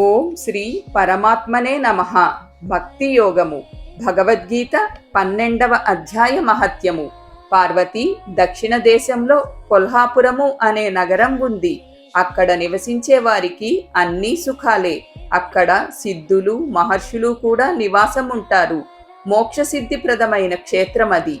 ఓం శ్రీ పరమాత్మనే నమ. భక్తి యోగము. భగవద్గీత పన్నెండవ అధ్యాయ మహత్యము. పార్వతి దక్షిణ దేశంలో కొల్హాపురము అనే నగరం ఉంది. అక్కడ నివసించే వారికి అన్నీ సుఖాలే. అక్కడ సిద్ధులు మహర్షులు కూడా నివాసం ఉంటారు మోక్షసిద్ధిప్రదమైన క్షేత్రం అది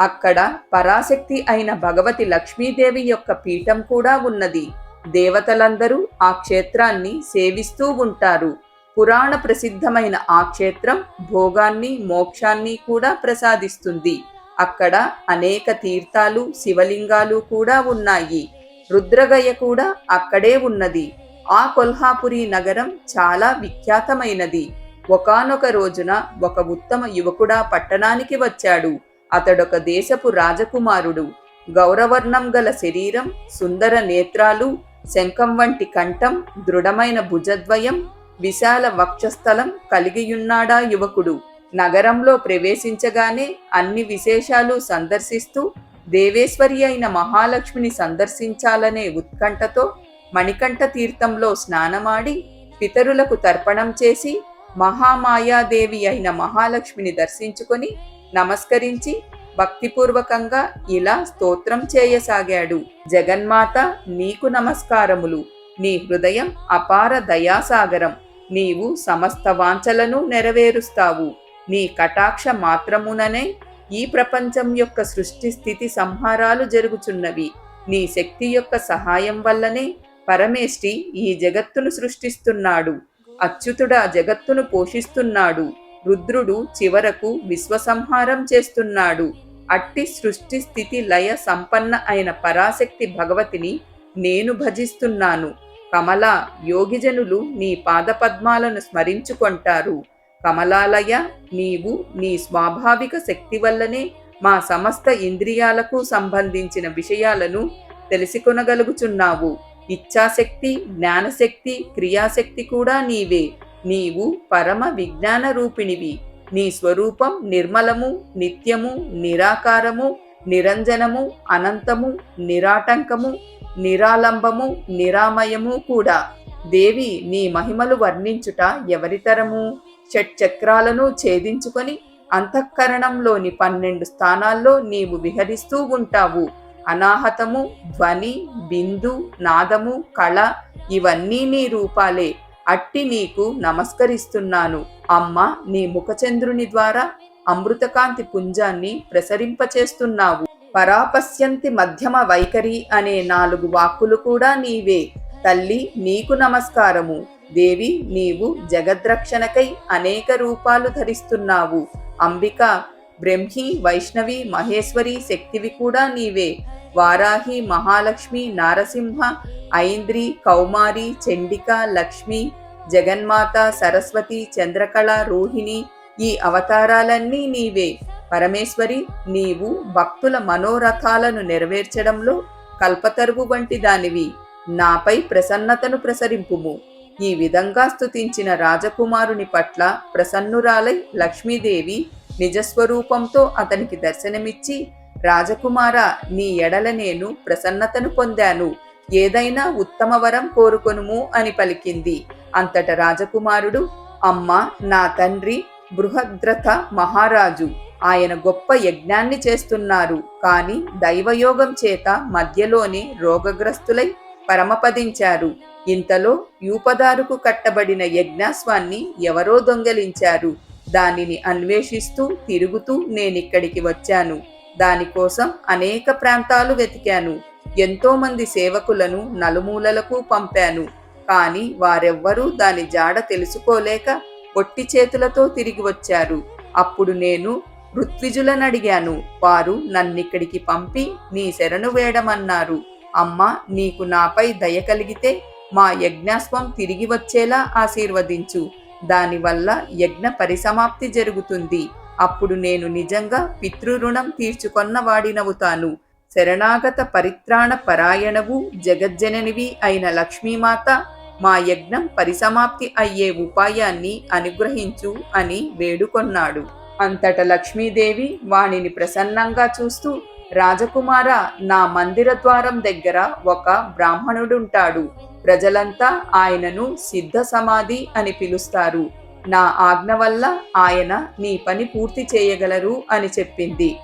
అక్కడ పరాశక్తి అయిన భగవతి లక్ష్మీదేవి యొక్క పీఠం కూడా ఉన్నది. దేవతలందరూ ఆ క్షేత్రాన్ని సేవిస్తూ ఉంటారు. పురాణ ప్రసిద్ధమైన ఆ క్షేత్రం భోగాన్ని మోక్షాన్ని కూడా ప్రసాదిస్తుంది. అక్కడ అనేక తీర్థాలు శివలింగాలు కూడా ఉన్నాయి. రుద్రగయ కూడా అక్కడే ఉన్నది. ఆ కొల్హాపురి నగరం చాలా విఖ్యాతమైనది. ఒకానొక రోజున ఒక ఉత్తమ యువకుడా పట్టణానికి వచ్చాడు. అతడొక దేశపు రాజకుమారుడు. గౌరవర్ణం గల శరీరం సుందర నేత్రాలు శంఖం వంటి కంఠం దృఢమైన భుజద్వయం విశాల వక్షస్థలం కలిగియున్నాడా యువకుడు. నగరంలో ప్రవేశించగానే అన్ని విశేషాలు సందర్శిస్తూ దేవేశ్వరి అయిన మహాలక్ష్మిని సందర్శించాలనే ఉత్కంఠతో మణికంఠ తీర్థంలో స్నానమాడి పితరులకు తర్పణం చేసి మహామాయాదేవి అయిన మహాలక్ష్మిని దర్శించుకొని నమస్కరించి భక్తిపూర్వకంగా ఇలా స్తోత్రం చేయసాగాడు. జగన్మాత నీకు నమస్కారములు. నీ హృదయం అపార దయాసాగరం. నీవు సమస్త వాంఛలను నెరవేరుస్తావు. నీ కటాక్ష మాత్రముననే ఈ ప్రపంచం యొక్క సృష్టి స్థితి సంహారాలు జరుగుచున్నవి. నీ శక్తి యొక్క సహాయం వల్లనే పరమేష్టి ఈ జగత్తును సృష్టిస్తున్నాడు. అచ్యుతుడా జగత్తును పోషిస్తున్నాడు. రుద్రుడు చివరకు విశ్వసంహారం చేస్తున్నాడు. అట్టి సృష్టి స్థితి లయ సంపన్న అయిన పరాశక్తి భగవతిని నేను భజిస్తున్నాను. కమల యోగిజనులు నీ పాదపద్మాలను స్మరించుకొంటారు. కమలాలయ నీవు నీ స్వాభావిక శక్తి వల్లనే మా సమస్త ఇంద్రియాలకు సంబంధించిన విషయాలను తెలుసుకొనగలుగుచున్నావు. ఇచ్ఛాశక్తి జ్ఞానశక్తి క్రియాశక్తి కూడా నీవే. నీవు పరమ విజ్ఞాన రూపిణివి. నీ స్వరూపం నిర్మలము నిత్యము నిరాకారము నిరంజనము అనంతము నిరాటంకము నిరాలంబము నిరామయము కూడా. దేవి నీ మహిమలు వర్ణించుట ఎవరితరము? షట్చక్రాలను ఛేదించుకొని అంతఃకరణంలోని పన్నెండు స్థానాల్లో నీవు విహరిస్తూ ఉంటావు. అనాహతము ధ్వని బిందు నాదము కళ ఇవన్నీ నీ రూపాలే. అట్టి నీకు నమస్కరిస్తున్నాను. అమ్మ నీ ముఖచంద్రుని ద్వారా అమృతకాంతి పుంజాన్ని ప్రసరింపచేస్తున్నావు. పరాపశ్యంతి మధ్యమ వైఖరి అనే నాలుగు వాక్కులు కూడా నీవే. తల్లి నీకు నమస్కారము. దేవి నీవు జగద్రక్షణకై అనేక రూపాలు ధరిస్తున్నావు. అంబిక బ్రహ్మి వైష్ణవి మహేశ్వరి శక్తివి కూడా నీవే. వారాహి మహాలక్ష్మి నారసింహ ఐంద్రి కౌమారి చండిక లక్ష్మి జగన్మాత సరస్వతి చంద్రకళ రోహిణి ఈ అవతారాలన్నీ నీవే. పరమేశ్వరి నీవు భక్తుల మనోరథాలను నెరవేర్చడంలో కల్పతరువు వంటి దానివి. నాపై ప్రసన్నతను ప్రసరింపుము. ఈ విధంగా స్తుతించిన రాజకుమారుని పట్ల ప్రసన్నురాలై లక్ష్మీదేవి నిజస్వరూపంతో అతనికి దర్శనమిచ్చి రాజకుమార నీ ఎడల నేను ప్రసన్నతను పొందాను. ఏదైనా ఉత్తమ వరం కోరుకొనుము అని పలికింది. అంతట రాజకుమారుడు అమ్మ నా తండ్రి బృహద్రథ మహారాజు ఆయన గొప్ప యజ్ఞాన్ని చేస్తున్నారు. కానీ దైవయోగం చేత మధ్యలోనే రోగగ్రస్తులై పరమపదించారు. ఇంతలో యూపదారుకు కట్టబడిన యజ్ఞాస్వాన్ని ఎవరో దొంగలించారు. దానిని అన్వేషిస్తూ తిరుగుతూ నేనిక్కడికి వచ్చాను. దానికోసం అనేక ప్రాంతాలు వెతికాను. ఎంతోమంది సేవకులను నలుమూలలకు పంపాను. కానీ వారెవ్వరూ దాని జాడ తెలుసుకోలేక పొట్టి చేతులతో తిరిగి వచ్చారు. అప్పుడు నేను ఋత్విజులను అడిగాను. వారు నన్నిక్కడికి పంపి నీ శరణు వేయడమన్నారు అమ్మ నీకు నాపై దయ కలిగితే మా యజ్ఞాస్వం తిరిగి వచ్చేలా ఆశీర్వదించు. దానివల్ల యజ్ఞ పరిసమాప్తి జరుగుతుంది. అప్పుడు నేను నిజంగా పితృరుణం తీర్చుకొన్న వాడినవుతాను శరణాగత పరిత్రాణ పరాయణవు జగజ్జననివి అయిన లక్ష్మీమాత మా యజ్ఞం పరిసమాప్తి అయ్యే ఉపాయాన్ని అనుగ్రహించు అని వేడుకొన్నాడు. అంతట లక్ష్మీదేవి వాణిని ప్రసన్నంగా చూస్తూ రాజకుమార నా మందిర ద్వారం దగ్గర ఒక బ్రాహ్మణుడుంటాడు. ప్రజలంతా ఆయనను సిద్ధ సమాధి అని పిలుస్తారు. నా ఆజ్ఞ వల్ల ఆయన నీ పని పూర్తి చేయగలరు అని చెప్పింది.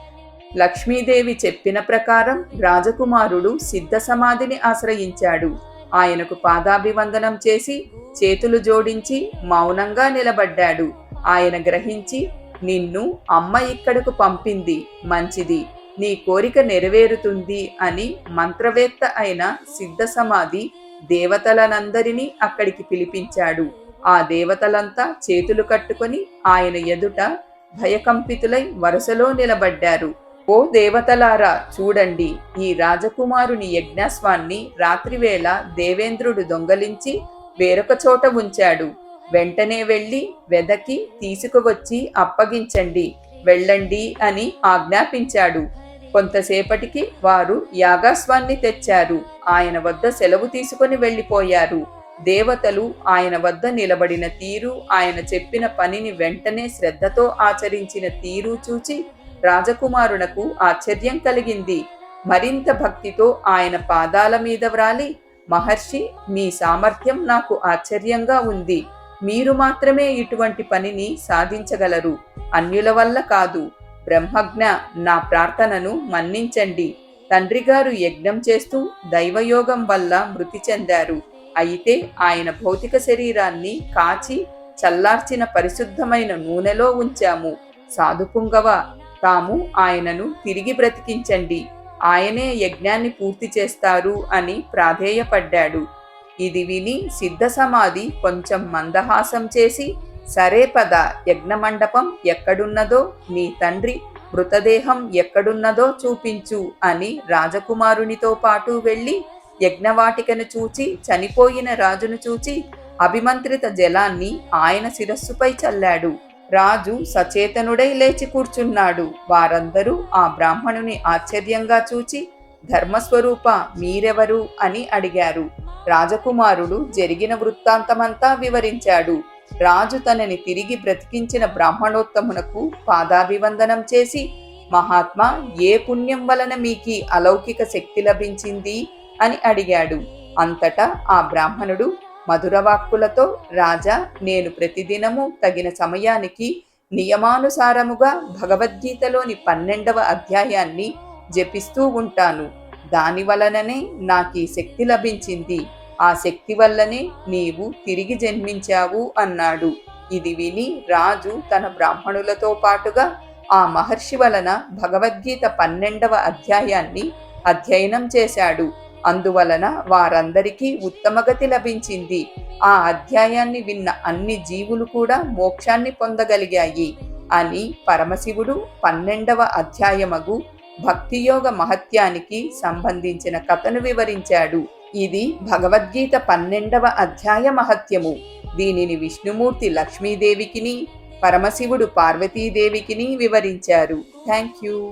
లక్ష్మీదేవి చెప్పిన ప్రకారం రాజకుమారుడు సిద్ధ సమాధిని ఆశ్రయించాడు. ఆయనకు పాదాభివందనం చేసి చేతులు జోడించి మౌనంగా నిలబడ్డాడు. ఆయన గ్రహించి నిన్ను అమ్మ ఇక్కడకు పంపింది మంచిది. నీ కోరిక నెరవేరుతుంది అని మంత్రవేత్త అయిన సిద్ధ సమాధి దేవతలనందరినీ అక్కడికి పిలిపించాడు. ఆ దేవతలంతా చేతులు కట్టుకొని ఆయన ఎదుట భయకంపితులై వరుసలో నిలబడ్డారు. ఓ దేవతలారా చూడండి ఈ రాజకుమారుని యజ్ఞాస్వాన్ని రాత్రివేళ దేవేంద్రుడు దొంగలించి వేరొక చోట ఉంచాడు. వెంటనే వెళ్ళి వెదకి తీసుకువచ్చి అప్పగించండి వెళ్ళండి అని ఆజ్ఞాపించాడు. కొంతసేపటికి వారు యాగాస్వాన్ని తెచ్చారు. ఆయన వద్ద సెలవు తీసుకొని వెళ్ళిపోయారు. దేవతలు ఆయన వద్ద నిలబడిన తీరు ఆయన చెప్పిన పనిని వెంటనే శ్రద్ధతో ఆచరించిన తీరు చూచి రాజకుమారునకు ఆశ్చర్యం కలిగింది. మరింత భక్తితో ఆయన పాదాల మీద వ్రాలి మహర్షి మీ సామర్థ్యం నాకు ఆశ్చర్యంగా ఉంది. మీరు మాత్రమే ఇటువంటి పనిని సాధించగలరు. అన్యుల వల్ల కాదు. బ్రహ్మజ్ఞ నా ప్రార్థనను మన్నించండి. తండ్రిగారు యజ్ఞం చేస్తూ దైవయోగం వల్ల మృతి చెందారు. అయితే ఆయన భౌతిక శరీరాన్ని కాచి చల్లార్చిన పరిశుద్ధమైన నూనెలో ఉంచాము. సాధుపుంగవ తాము ఆయనను తిరిగి బ్రతికించండి. ఆయనే యజ్ఞాన్ని పూర్తి చేస్తారు అని ప్రాధేయపడ్డాడు. ఇది విని సిద్ధ సమాధి కొంచెం మందహాసం చేసి సరే పద యజ్ఞమండపం ఎక్కడున్నదో నీ తండ్రి మృతదేహం ఎక్కడున్నదో చూపించు అని రాజకుమారునితో పాటు వెళ్ళి యజ్ఞవాటికను చూచి చనిపోయిన రాజును చూచి అభిమంత్రిత జలాన్ని ఆయన శిరస్సుపై చల్లాడు. రాజు సచేతనుడై లేచి కూర్చున్నాడు. వారందరూ ఆ బ్రాహ్మణుని ఆశ్చర్యంగా చూచి ధర్మస్వరూప మీరెవరు అని అడిగారు. రాజకుమారుడు జరిగిన వృత్తాంతమంతా వివరించాడు. రాజు తనని తిరిగి బ్రతికించిన బ్రాహ్మణోత్తమునకు పాదాభివందనం చేసి మహాత్మా ఏ పుణ్యం వలన మీకి అలౌకిక శక్తి లభించింది? అని అడిగాడు. అంతటా ఆ బ్రాహ్మణుడు మధురవాక్కులతో రాజా నేను ప్రతిదినము తగిన సమయానికి నియమానుసారముగా భగవద్గీతలోని పన్నెండవ అధ్యాయాన్ని జపిస్తూ ఉంటాను. దాని వలననే నాకు ఈ శక్తి లభించింది. ఆ శక్తి వల్లనే నీవు తిరిగి జన్మించావు అన్నాడు. ఇది విని రాజు తన బ్రాహ్మణులతో పాటుగా ఆ మహర్షి వలన భగవద్గీత పన్నెండవ అధ్యాయాన్ని అధ్యయనం చేశాడు. అందువలన వారందరికీ ఉత్తమగతి లభించింది. ఆ అధ్యాయాన్ని విన్న అన్ని జీవులు కూడా మోక్షాన్ని పొందగలిగాయి అని పరమశివుడు పన్నెండవ అధ్యాయమగు భక్తియోగ మహత్యానికి సంబంధించిన కథను వివరించాడు. ఇది భగవద్గీత పన్నెండవ అధ్యాయ మహత్యము. దీనిని విష్ణుమూర్తి లక్ష్మీదేవికిని పరమశివుడు పార్వతీదేవికిని వివరించారు. Thank you